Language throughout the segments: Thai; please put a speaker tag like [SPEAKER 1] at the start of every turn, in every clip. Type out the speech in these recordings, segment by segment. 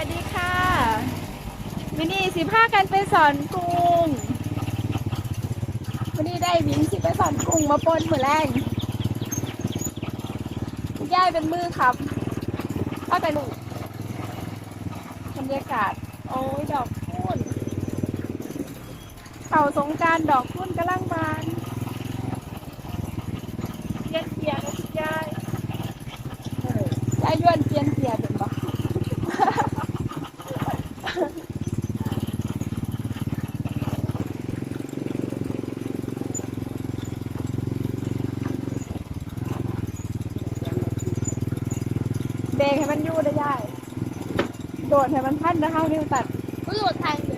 [SPEAKER 1] วัสดีค่ะมินี่สิพากันไปสอนกุ้งวันนี้ได้บินสิไปสอนกุ้งมาปนเหมือแรงย่ายเป็นมือครับเข้าไปลูกบรรยากาศ โอ้ยดอกพุ้นเขาสงการดอกพุ้นกำลังบานเย็นเทียนะพี่ย่ายยายยวนเทียนเทียนปะ เบรกให้มันอยู่ได้ยายโดให้มันพันนะเฮานิ้วตัด
[SPEAKER 2] ก็โหลดทาง
[SPEAKER 1] เดิน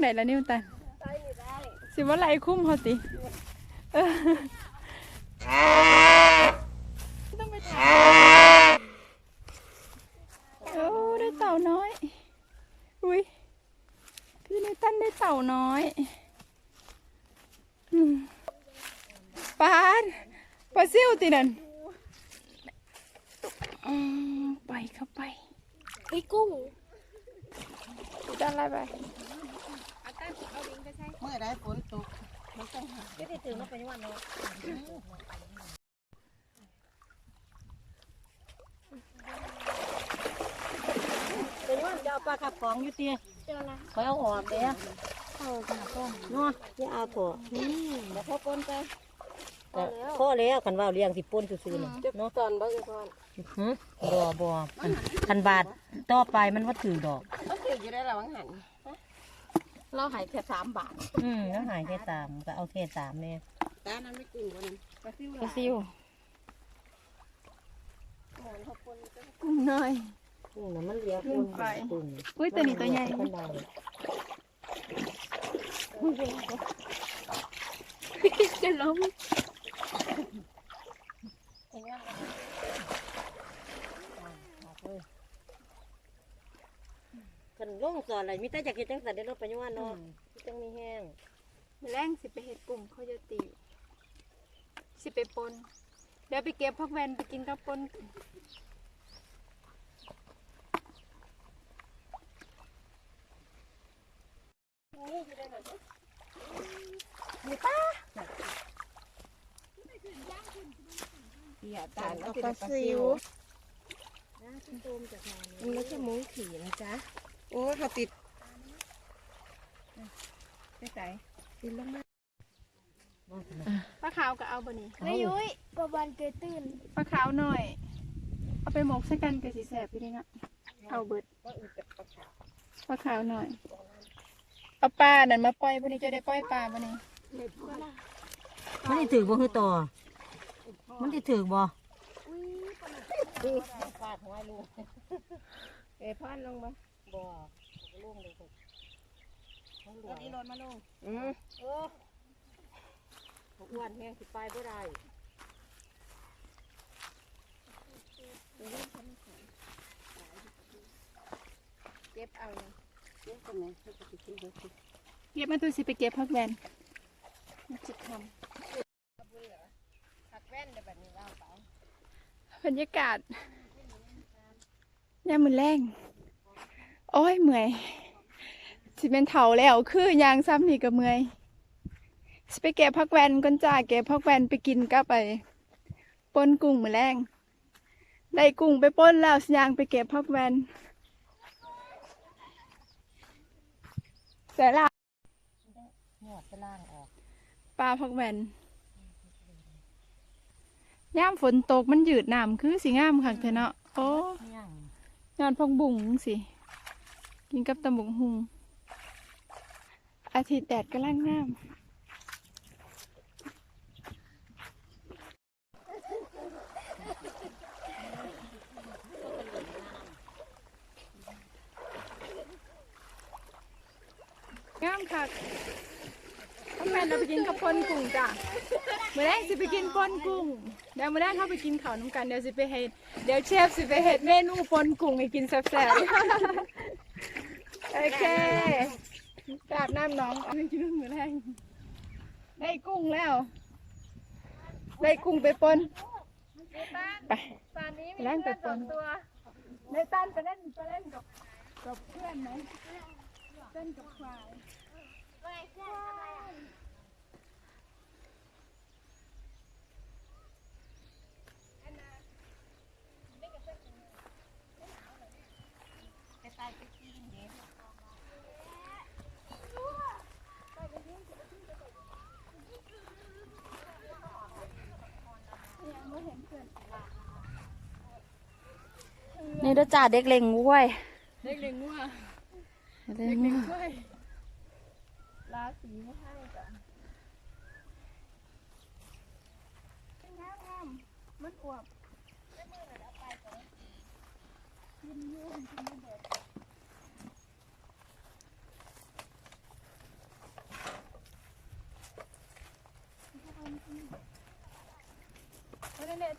[SPEAKER 1] ไปทางไหนล่ะนิ้วตัน
[SPEAKER 2] ไปอยู่ได้
[SPEAKER 1] สิว่าไหลคุ้มเฮาติเออต้องไปทางโอ้ได้เต่าน้อย อุ้ยพี่นิวตันได้เต่าน้อยอืมปานปลาซิวตินั่นอืมไปเข้าไป
[SPEAKER 2] ไอ้กุ้ง
[SPEAKER 1] ด้านไรไป
[SPEAKER 3] เมื่อได้ฝนตก
[SPEAKER 2] ไม่ได้ถึงแล้วไปวันเนาะ
[SPEAKER 3] เป็นว่าจะเอาปลาขับของอยู่เตี้ย
[SPEAKER 2] เจอละ
[SPEAKER 3] คอยเอาออกเด้อ
[SPEAKER 2] เข้าหาต้ม
[SPEAKER 3] เนาะอย่าเอาถั่ว
[SPEAKER 2] อืมแล้วพอปนไป
[SPEAKER 3] พ่อแล้วคันว่าเลี้ยงสิป่นซื่อๆน่ะเนาะ
[SPEAKER 2] ตอนบ้างก่อน
[SPEAKER 3] หือบ่บ่คันบาทต่อไปมันว่าถือดอก
[SPEAKER 2] ก็คืออยู่ได้ระวังหัน เราหายแค่สามบาท
[SPEAKER 3] อืมแล้วหายแค่สามก็เอาแค่สามเนี่ย
[SPEAKER 2] ตานั้นไม่กุ้งวันนั้นปลาซิว
[SPEAKER 1] ปลาซิว
[SPEAKER 2] หมอนพอปนก็
[SPEAKER 1] กุ้งน้อย
[SPEAKER 3] กุ้งน่ะมันเลี้ยง
[SPEAKER 1] ขึ้นไป
[SPEAKER 3] กุ้ง
[SPEAKER 1] อุ้ยตัวนี้ตัวใหญ่
[SPEAKER 3] มันได้
[SPEAKER 1] จะล้ม
[SPEAKER 2] เห็นว่า
[SPEAKER 3] คั นลงสอนอะไรมีแต่อยากเฮ็ดจังซั่นได้รถปัญญาเนาะจังมีแห้ง
[SPEAKER 1] แรงสิไปเห็ดกุ้งเขาจะตีสิไปปนเดี๋ยวไปเก็บพักแวนไปกินกับปนอย่าตาลเอาปลาซิว
[SPEAKER 2] มันไม่ใช่มุ้งขี่นะจ๊ะ
[SPEAKER 3] โอ้เขาติด
[SPEAKER 1] ไปใส่
[SPEAKER 2] ติดลงมา
[SPEAKER 1] ปลาขาวก็เอาบะนี่
[SPEAKER 2] ไม่ยุ้ยประวันเกยตื่น
[SPEAKER 1] ปลาขาวหน่อย เอาไปหมกใส่กันกับสีแสบพี่นี่นะเอาเบิดปลาขาวหน่อยเอาปลานั่นมาปล่อยบะนี่จะได้ปล่อยปลาบะนี่
[SPEAKER 3] มันสิถือบ่คือต่อมันสิถือบ่
[SPEAKER 2] ฟาดหัวลูกเอ้พอนลงมา
[SPEAKER 3] บ่ลุ่มเลยครับ
[SPEAKER 2] ตอนนี้รถมาลง
[SPEAKER 3] อืมเอออ้วนแห้งสิไปบ่ได้
[SPEAKER 2] เก็บเอา
[SPEAKER 3] เดี๋ยวคนไหนเขาจะไปกินเดี๋ยวสิ
[SPEAKER 1] เก็บมาตัวสิไปเก็บพักแวนมาจิตท
[SPEAKER 2] ผักแว่นในแบบนี้ว่าเปล่าำ
[SPEAKER 1] บรรยากาศยามมือแรงโอ้ยเมื่อยสิเป็นเถาแล้ว คือยางซ้ำนี่ก็เมื่อยสิไปเก็บพักแวนก่อนจ้าเก็บพักแวนไปกินกับไปปนกุ้งมือแรงได้กุ้งไปป้นแล้วสิยางไปเก็บพักแวนแต่ละ
[SPEAKER 3] หนวดจะล่างออก
[SPEAKER 1] ปลาพักแวนย่ามฝนตกมันยืดน้ำคือสีงามค่ะเธอเนาะโอ้
[SPEAKER 3] ย่าง
[SPEAKER 1] งานพักบุ๋งสิ กินกับตำบกหุงอาทิตย์แดดกำลังงามงามค่ะพ่อแม่เราไปกินกับพนกุ้งจ้ะเมื่อแรกสิไปกินพนกุ้ง เดี๋ยวเมื่อแรกเขาไปกินข่าวน้ำกัน เดี๋ยวสิไปเห็ด เดี๋ยวเชฟสิไปเห็ดเมนูพนกุ้งให้กินแซ่บๆ โอเคกราบน้ำน้องเอาไปกินมื้อแรกได้กุ้งแล้ว ได้กุ้งไปปนไป
[SPEAKER 2] ตอนนี้มี
[SPEAKER 1] เล่น
[SPEAKER 2] เพื่อน
[SPEAKER 1] ไป
[SPEAKER 2] ส
[SPEAKER 1] ป
[SPEAKER 2] อนงตัว
[SPEAKER 1] ในตันไปเล่นไปเล่นกับกับเพื่อนไหมเล่นกับควาย
[SPEAKER 3] นี่เด้ อจ้าเด็กเล็งง้วย
[SPEAKER 1] เด็กเล็งงัว
[SPEAKER 3] เด็
[SPEAKER 1] เด็
[SPEAKER 3] ก
[SPEAKER 1] ก
[SPEAKER 3] เล็
[SPEAKER 1] เล็
[SPEAKER 3] ง
[SPEAKER 1] งช่วยลาสีไม่ให้จ้ะงามงามมันอวบกินอยุ่งกินไม่เด็ดไม่ได้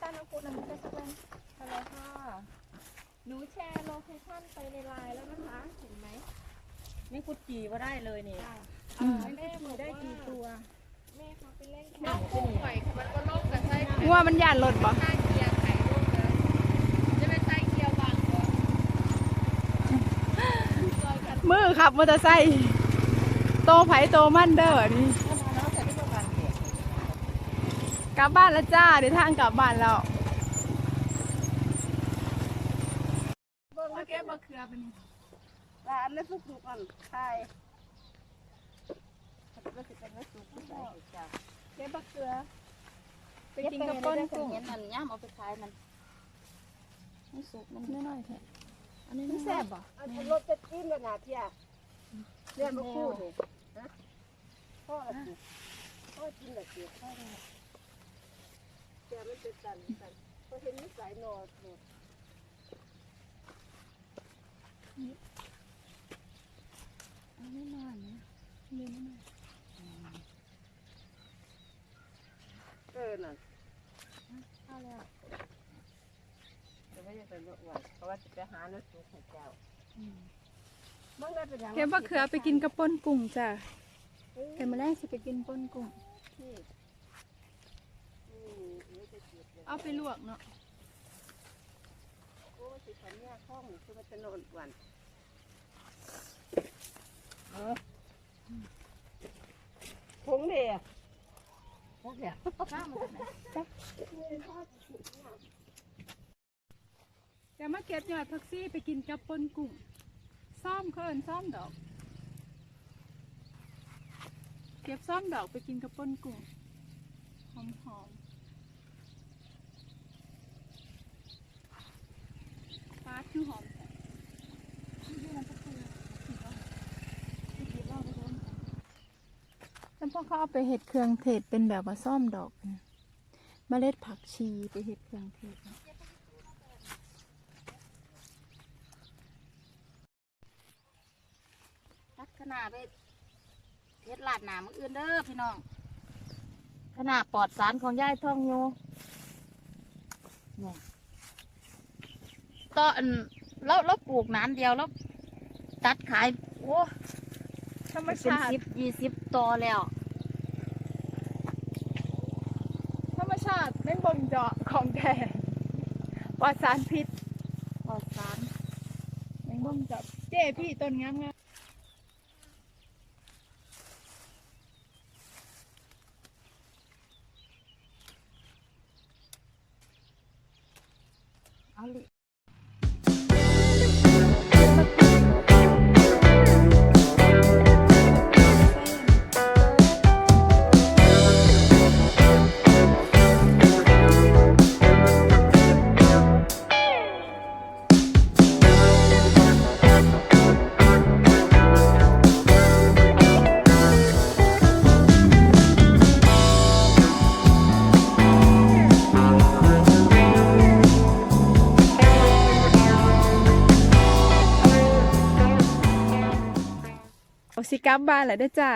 [SPEAKER 1] นตันเอาปูน้ำมันจะสักวัน
[SPEAKER 2] อะไรค่ะ หนูแชร์โลเคชั่นไปในไลน์แล้วนะคะ เห็นไหม
[SPEAKER 3] นี่กุจีว่าได้เลยนี่
[SPEAKER 1] อืมได้กี่ได้กี่ตัว
[SPEAKER 2] แม่เขาไปเล่นน้องกุ้งหอยมันก็ล่มกับไส้
[SPEAKER 1] งัวมันหย่านรถบ่
[SPEAKER 2] ข้างเกียร์ไข่ลูกเลยจะเป็นไส้เกียร์บางตัว
[SPEAKER 1] มือขับมอเตอร์ไซค์โตไผ่โตมั่นเด้อนี่ กลับบ้านแล้วจ้าเดี๋ยวทางกลับบ้านแล้วมาเก็บมะเขือเป็น
[SPEAKER 3] ร้านนี้สุกๆก่อนใช่ก็สิเป็นสุกๆใส่จ้า
[SPEAKER 1] เก็บมะเขือไปกินกับป้นกุ้ง
[SPEAKER 3] เห็นมันย่ำเอาไปขายมันไม่สุกมัน
[SPEAKER 1] น้อยๆแท้
[SPEAKER 3] อันนี้
[SPEAKER 1] มันแซ่บบ่
[SPEAKER 3] อันนี้รสจะจิ้มแล้วนะพี่อะเรียนมาพูดเลยฮะพ่อละสิพ่อกินละสิพ่อละ แกมันเป็นสันสันพอเห็นนิสัยนอนหมด
[SPEAKER 1] อันนี้น้อยนะนี่น้อย
[SPEAKER 3] เออน่ะเอาแล้วจะไม่ได้เป็นหวเพราะว่าจะไปหาเนื้อสุกให้เจ้ามันก็เป็นอย่าง
[SPEAKER 1] เก็บมะเขือไปกินกับป้นกุ้งจ้ะเก็บมาแรกสิไปกินป้นกุ้ง
[SPEAKER 3] ที่ เก็บเลย
[SPEAKER 1] เอาไปลวกเนาะ
[SPEAKER 3] โอ้สิขันเนี่ยห้องคือมันจะนอนหวานเออผงเดียพวกเดียวข้ามมาจากไหน
[SPEAKER 1] เดี๋ยวมาเก็บยอดผักซี่ไปกินกับป้นกุ้งซ่อมเขาเอินซ่อมดอก เก็บซ่อมดอกไปกินกับป้นกุ้งหอมหอมๆฟ้า คือหอมแล้วพอเขาเอาไปเห็ดเครื่องเทศเป็นแบบว่าซ่อมดอกเมล็ดผักชีไปเห็ดเครื่องเทศนะ
[SPEAKER 3] พัฒนาไปเพชรลาดหนามอื่นเด้อพี่น้องขนาดปลอดสารของยายท่องโยเนี่ย ตอนเราเราปลูกนานเดียวแล้วตัดขายโอ้
[SPEAKER 1] ธรรม
[SPEAKER 3] เป็น
[SPEAKER 1] ชาติ
[SPEAKER 3] สิบยี่สิบตอแล้ว
[SPEAKER 1] ธรรมชาติไม่บ่งเจาะของแท้ปลอดสารพิษ
[SPEAKER 3] ปลอดสาร
[SPEAKER 1] ไม่บ่งเจาะเจ้พี่ต้นงามงาม กลับบ้านแล้วเด้อจ้า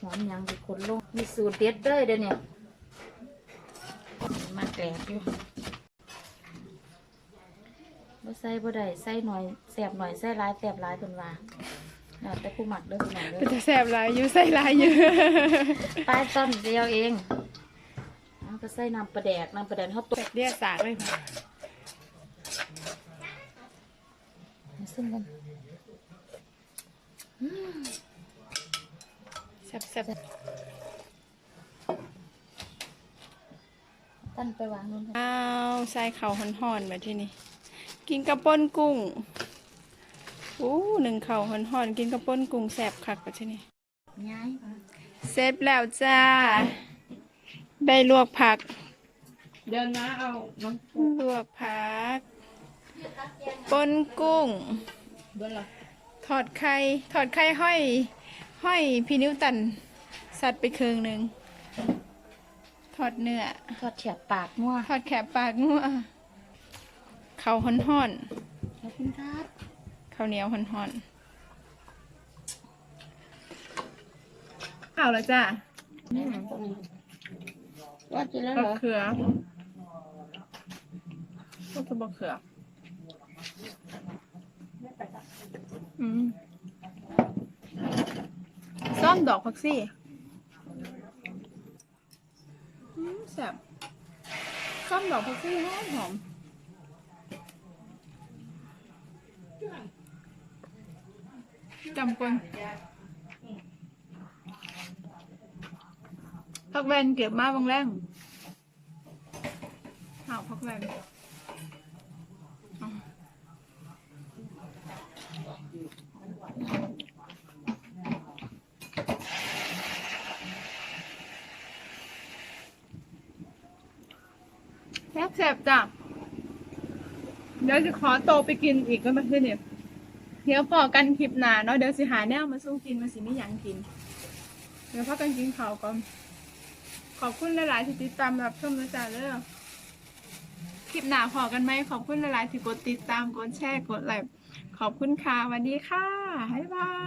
[SPEAKER 4] หอมยังเป็นคนลง มีสูตรเด็ดเด้อเดี๋ยวนี้มาแกลกอยู่บ่ใส่บ่ได้ใส่หน่อยแสบหน่อยใส่หลายแสบหลายเพิ่นว่าแล้วแต่ผู้หมักเด้อพี่น้องเด้
[SPEAKER 1] เป็น
[SPEAKER 4] อ
[SPEAKER 1] จะแสบหลายอยู่ใส่หลายอยู่
[SPEAKER 4] ปลายต้นเดียวเองเอา ก็ใส่น้ำปลาแดกน้ำปลาแดกเขาตก
[SPEAKER 1] เรียกสากเลย
[SPEAKER 4] ซึ่งกัน
[SPEAKER 1] แซ่บแซ่บ
[SPEAKER 4] ตั้นไปวางนู่น
[SPEAKER 1] อ้าวใส่เข่าวห่อนๆแบบที่นี่ กินกระป้นกุ้งอู้หนึ่งเข่าวห่อนๆกินกระป้นกุ้งแซ่บคักแบบที่นี่
[SPEAKER 4] ย้าย
[SPEAKER 1] เสร็จแล้วจ้า ได้ลวกผัก
[SPEAKER 2] เดินนะเอาน้อง
[SPEAKER 1] ลวกผักป้นกุ้ง
[SPEAKER 2] เดินเหรอ
[SPEAKER 1] ถอดไข่ ถอดไข่ห้อย ห้อยพี่นิ้วตัน สัตว์ไปครึ่งหนึ่ง ถอดเนื้อ
[SPEAKER 4] ทอดเฉียบปากมั่ว
[SPEAKER 1] ทอดแขบปากงัวเขาวห่อน
[SPEAKER 4] ขอบคุณครับ
[SPEAKER 1] ๆข้าวเหนียวห่อนๆข้าวแล้วจ้า
[SPEAKER 4] ว่ากินแล้ว
[SPEAKER 1] บั
[SPEAKER 4] เหร
[SPEAKER 1] ก
[SPEAKER 4] อ
[SPEAKER 1] เขือวกตัวบักเขืออืมซ่อมดอกผักซี่อืมแซ่บซ่อมดอกผักซี่หอมหอมจำปน พักแวนเก็บมาบางแรงเอาพักแวนแซ่บแซ่บจ้ะเดี๋ยวจะขอโตไปกินอีกก็มาขึ้นเนี่ยเดี๋ยวปอกันคลิปหนาเนาะเดี๋ยวสิหาแนวมาสู้กินมาสิไม่ยังกิน เดี๋ยวพักกันกินข้าวก่อน ขอบคุณหลายๆที่ติดตามรับชมนะจ๊ะเด้อคลิปหน้าพอกันไหมขอบคุณหลายๆที่กดติดตามกดแชร์กดไลค์ขอบคุณค่ะสวัสดีค่ะบ๊ายบาย